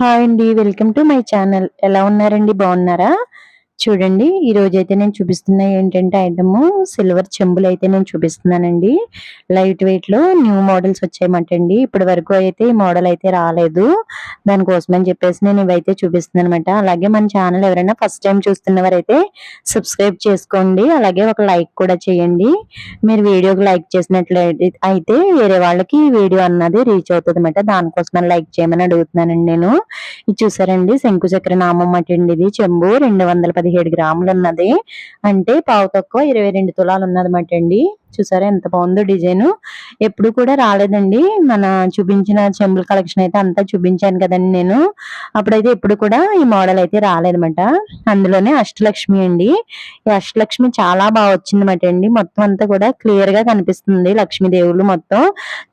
Hi అండి welcome to my channel. ఎలా ఉన్నారండి? బాగున్నారా? చూడండి ఈ రోజు అయితే నేను చూపిస్తున్న ఏంటంటే ఐటమ్ సిల్వర్ చెంబులు అయితే నేను చూపిస్తున్నానండి. లైట్ వెయిట్లో న్యూ మోడల్స్ వచ్చాయన్నమాటండి. ఇప్పటి వరకు అయితే ఈ మోడల్ అయితే రాలేదు. దానికోసం అని చెప్పేసి నేను ఇవైతే చూపిస్తున్నాను అనమాట అలాగే మన ఛానల్ ఎవరైనా ఫస్ట్ టైం చూస్తున్నవారైతే సబ్స్క్రైబ్ చేసుకోండి. అలాగే ఒక లైక్ కూడా చేయండి. మీరు వీడియోకి లైక్ చేసినట్లయితే అయితే వేరే వాళ్ళకి వీడియో అన్నది రీచ్ అవుతుంది అనమాట దానికోసం లైక్ చేయమని అడుగుతున్నానండి నేను. ఇది చూసారండి శంకుచక్ర నామం అటండి ఇది. చెంబు రెండు వందల పదిహేడు గ్రాములు ఉన్నది అంటే పావు తక్కువ ఇరవై రెండు తులాలు ఉన్నదన్నమాట అండి. చూసారా ఎంత బాగుందో డిజైన్. ఎప్పుడు కూడా రాలేదండి. మన చూపించిన చెంబుల కలెక్షన్ అయితే అంతా చూపించాను కదండి నేను. అప్పుడైతే ఎప్పుడు కూడా ఈ మోడల్ అయితే రాలేదన్నమాట. అందులోనే అష్టలక్ష్మి అండి. ఈ అష్టలక్ష్మి చాలా బాగా వచ్చిందన్నమాట అండి. మొత్తం అంతా కూడా క్లియర్గా కనిపిస్తుంది లక్ష్మీదేవులు మొత్తం.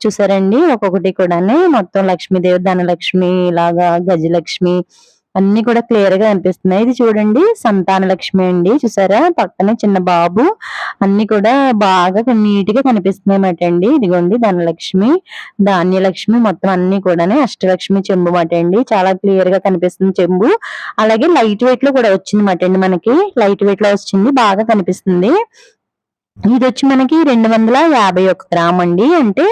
చూసారండి? ఒక్కొక్కటి కూడా మొత్తం లక్ష్మీదేవి ధనలక్ష్మి ఇలాగా గజలక్ష్మి అన్ని కూడా క్లియర్గా కనిపిస్తున్నాయి. ఇది చూడండి సంతాన లక్ష్మి అండి. చూసారా? పక్కన చిన్న బాబు. అన్ని కూడా బాగా నీట్గా కనిపిస్తున్నాయి అండి. ఇదిగోండి ధనలక్ష్మి. ధాన్యలక్ష్మి మొత్తం అన్ని కూడా అష్టలక్ష్మి చెంబు మాట అండి. చాలా క్లియర్గా కనిపిస్తుంది చెంబు. అలాగే లైట్ వెయిట్లో కూడా వచ్చింది మాట అండి మనకి. లైట్ వెయిట్లో వచ్చింది బాగా కనిపిస్తుంది. ఇది వచ్చి మనకి రెండు వందల యాభై ఒక గ్రామ్ అండి. అంటే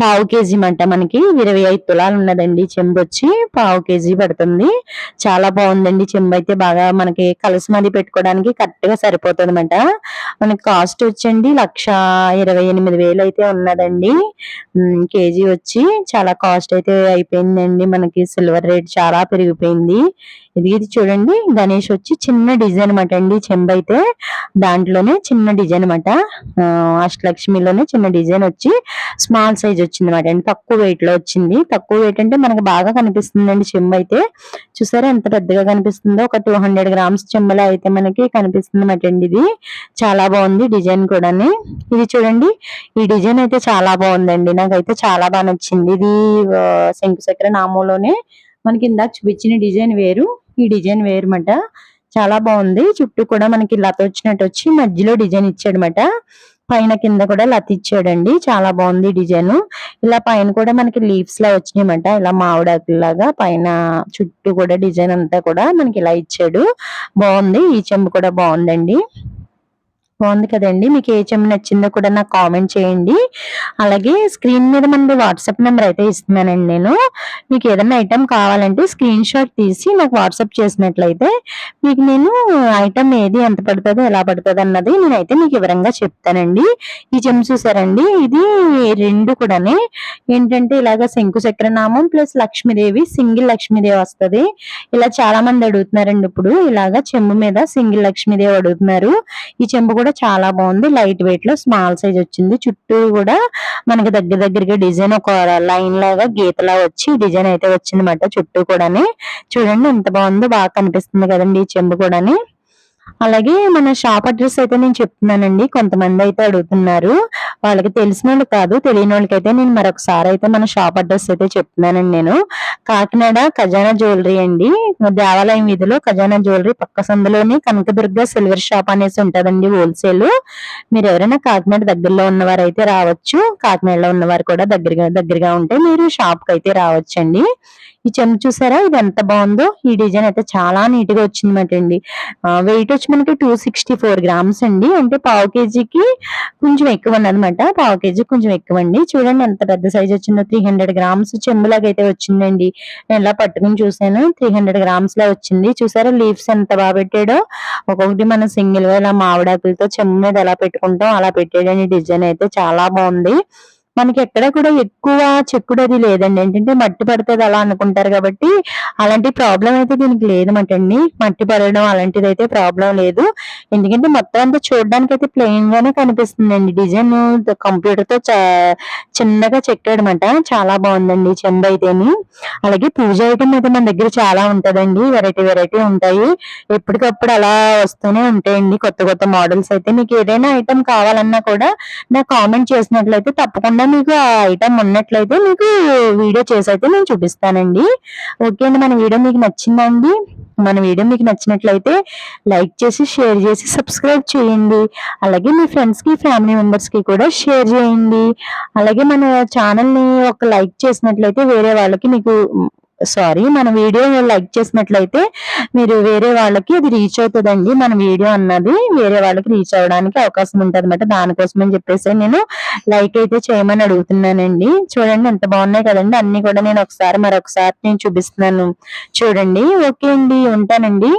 పావు కేజీ మంట మనకి ఇరవై ఐదు తులాలు ఉన్నదండి. చెంబు వచ్చి పావు కేజీ పడుతుంది. చాలా బాగుందండి. చెంబు అయితే బాగా మనకి కలసి మది పెట్టుకోవడానికి కరెక్ట్గా సరిపోతుంది అనమాట మనకి కాస్ట్ వచ్చండి లక్ష ఇరవై ఎనిమిది వేలు అయితే ఉన్నదండి. కేజీ వచ్చి చాలా కాస్ట్ అయితే అయిపోయిందండి. మనకి సిల్వర్ రేట్ చాలా పెరిగిపోయింది. ఇది ఇది చూడండి. గణేష్ వచ్చి చిన్న డిజైన్ అనమాట అండి. చెంబు అయితే దాంట్లోనే చిన్న డిజైన్ అనమాట అష్టలక్ష్మిలోనే చిన్న డిజైన్ వచ్చి స్మాల్ సైజ్ వచ్చింది అనమాట అండి తక్కువ వెయిట్లో వచ్చింది. తక్కువ వెయిట్ అంటే మనకు బాగా కనిపిస్తుందండి చెంబు అయితే. చూసారా ఎంత పెద్దగా కనిపిస్తుందో? ఒక టూ హండ్రెడ్ గ్రామ్స్ చెంబులో అయితే మనకి కనిపిస్తుంది అనమాట అండి ఇది. చాలా బాగుంది డిజైన్ కూడా ఇది చూడండి ఈ డిజైన్ అయితే చాలా బాగుందండి. నాకైతే చాలా బాగా నచ్చింది. ఇది శంకుచక్ర నామంలోనే మనకి ఇందాక చూపించిన డిజైన్ వేరు. ఈ డిజైన్ వేరమాట. చాలా బాగుంది. చుట్టూ కూడా మనకి లత వచ్చినట్టు వచ్చి మధ్యలో డిజైన్ ఇచ్చాడనమాట పైన కింద కూడా లత ఇచ్చాడండి. చాలా బాగుంది డిజైన్. ఇలా పైన కూడా మనకి లీవ్స్ లా వచ్చినాయన్నమాట. ఇలా మామిడాకులాగా పైన చుట్టూ కూడా డిజైన్ అంతా కూడా మనకి ఇలా ఇచ్చాడు. బాగుంది. ఈ చెంబు కూడా బాగుందండి. బాగుంది కదండి. మీకు ఏ చెమ్మ నచ్చిందో కూడా నాకు కామెంట్ చేయండి. అలాగే స్క్రీన్ మీద మన వాట్సాప్ నెంబర్ అయితే ఇస్తున్నానండి నేను. మీకు ఏదైనా ఐటమ్ కావాలంటే స్క్రీన్ షాట్ తీసి నాకు వాట్సాప్ చేసినట్లయితే మీకు నేను ఐటమ్ ఏది ఎంత పడుతుందో ఎలా పడుతుంది అన్నది నేనైతే మీకు వివరంగా చెప్తానండి. ఈ చెమ్మ చూసారండి. ఇది రెండు కూడానే. ఏంటంటే ఇలాగ శంకు చక్రనామం ప్లస్ లక్ష్మీదేవి సింగిల్ లక్ష్మీదేవి వస్తుంది. ఇలా చాలా మంది అడుగుతున్నారండి ఇప్పుడు. ఇలాగ చెంబు మీద సింగిల్ లక్ష్మీదేవి అడుగుతున్నారు. ఈ చెంబు కూడా చాలా బాగుంది. లైట్ వెయిట్లో స్మాల్ సైజ్ వచ్చింది. చుట్టూ కూడా మనకి దగ్గర దగ్గరగా డిజైన్ ఒక లైన్ లాగా గీతలా వచ్చి డిజైన్ అయితే వచ్చిందన్నమాట చుట్టూ కూడాని. చూడండి ఎంత బాగుందో బాగా కనిపిస్తుంది కదండి ఈ చెంబు కూడాని. అలాగే మన షాప్ అడ్రస్ అయితే నేను చెప్తున్నానండి. కొంతమంది అయితే అడుగుతున్నారు. వాళ్ళకి తెలిసిన వాళ్ళు కాదు తెలియని వాళ్ళకైతే నేను మరొకసారి అయితే మన షాప్ అడ్రస్ అయితే చెప్తున్నానండి నేను. కాకినాడ ఖజానా జ్యువెలరీ అండి. దేవాలయం వీధిలో ఖజానా జ్యువెలరీ పక్క సందులోని కనకదుర్గ సిల్వర్ షాప్ అనేసి ఉంటుందండి హోల్సేల్. మీరు ఎవరైనా కాకినాడ దగ్గరలో ఉన్నవారు అయితే రావచ్చు. కాకినాడలో ఉన్నవారు కూడా దగ్గరగా దగ్గరగా ఉంటే మీరు షాప్కి అయితే రావచ్చండి. ఈ చెంచు చూసారా? ఇది ఎంత బాగుందో. ఈ డిజైన్ అయితే చాలా నీట్గా వచ్చిందన్నమాట అండి వెయిట్ వచ్చి మనకి టూ సిక్స్టీ ఫోర్ గ్రామ్స్ అండి. అంటే పావు కేజీకి కొంచెం ఎక్కువ అనమాట పావు కేజీ కొంచెం ఎక్కువ అండి చూడండి ఎంత పెద్ద సైజ్ వచ్చిందో. త్రీ హండ్రెడ్ గ్రామ్స్ చెంబులాగా అయితే వచ్చిందండి. నేను ఇలా పట్టుకుని చూసాను త్రీ హండ్రెడ్ గ్రామ్స్ లా వచ్చింది. చూసారా లీవ్స్ ఎంత బాగా పెట్టాడో. ఒక్కొక్కటి మనం సింగిల్గా ఇలా మామిడాకులతో చెంబు మీద ఎలా పెట్టుకుంటాం అలా పెట్టాడని డిజైన్ అయితే చాలా బాగుంది. మనకి ఎక్కడ కూడా ఎక్కువ చెక్కుడు అది లేదండి. ఏంటంటే మట్టి పడుతుంది అలా అనుకుంటారు కాబట్టి అలాంటి ప్రాబ్లం అయితే దీనికి లేదు అండి మట్టి పడడం అలాంటిది అయితే ప్రాబ్లం లేదు. ఎందుకంటే మొత్తం అంతా చూడడానికి అయితే ప్లెయిన్ గానే కనిపిస్తుందండి. డిజైన్ కంప్యూటర్తో చిన్నగా చెక్కాడనమాట చాలా బాగుందండి చంద అయితేని. అలాగే పూజ ఐటమ్ అయితే మన దగ్గర చాలా ఉంటదండి. వెరైటీ వెరైటీ ఉంటాయి. ఎప్పటికప్పుడు అలా వస్తూనే ఉంటాయండి. కొత్త కొత్త మోడల్స్ అయితే. మీకు ఏదైనా ఐటమ్ కావాలన్నా కూడా నాకు కామెంట్ చేసినట్లయితే తప్పకుండా మీకు ఆ ఐటమ్ ఉన్నట్లయితే మీకు వీడియో చేసి అయితే నేను చూపిస్తానండి. ఓకే అండి. మన వీడియో మీకు నచ్చిందండి. మన వీడియో మీకు నచ్చినట్లయితే లైక్ చేసి షేర్ చేసి సబ్స్క్రైబ్ చేయండి. అలాగే మీ ఫ్రెండ్స్కి ఫ్యామిలీ మెంబర్స్కి కూడా షేర్ చేయండి. అలాగే మన ఛానల్ని ఒక లైక్ చేసినట్లయితే వేరే వాళ్ళకి మీకు సారీ మన వీడియో లైక్ చేసినట్లయితే మీరు వేరే వాళ్ళకి అది రీచ్ అవుతుందండి. మన వీడియో అన్నది వేరే వాళ్ళకి రీచ్ అవ్వడానికి అవకాశం ఉంటుంది అనమాట దానికోసం అని చెప్పేసి నేను లైక్ అయితే చేయమని అడుగుతున్నానండి. చూడండి ఎంత బాగున్నాయి కదండి. అన్ని కూడా నేను ఒకసారి మరొకసారి నేను చూపిస్తున్నాను. చూడండి ఓకే అండి. ఉంటానండి.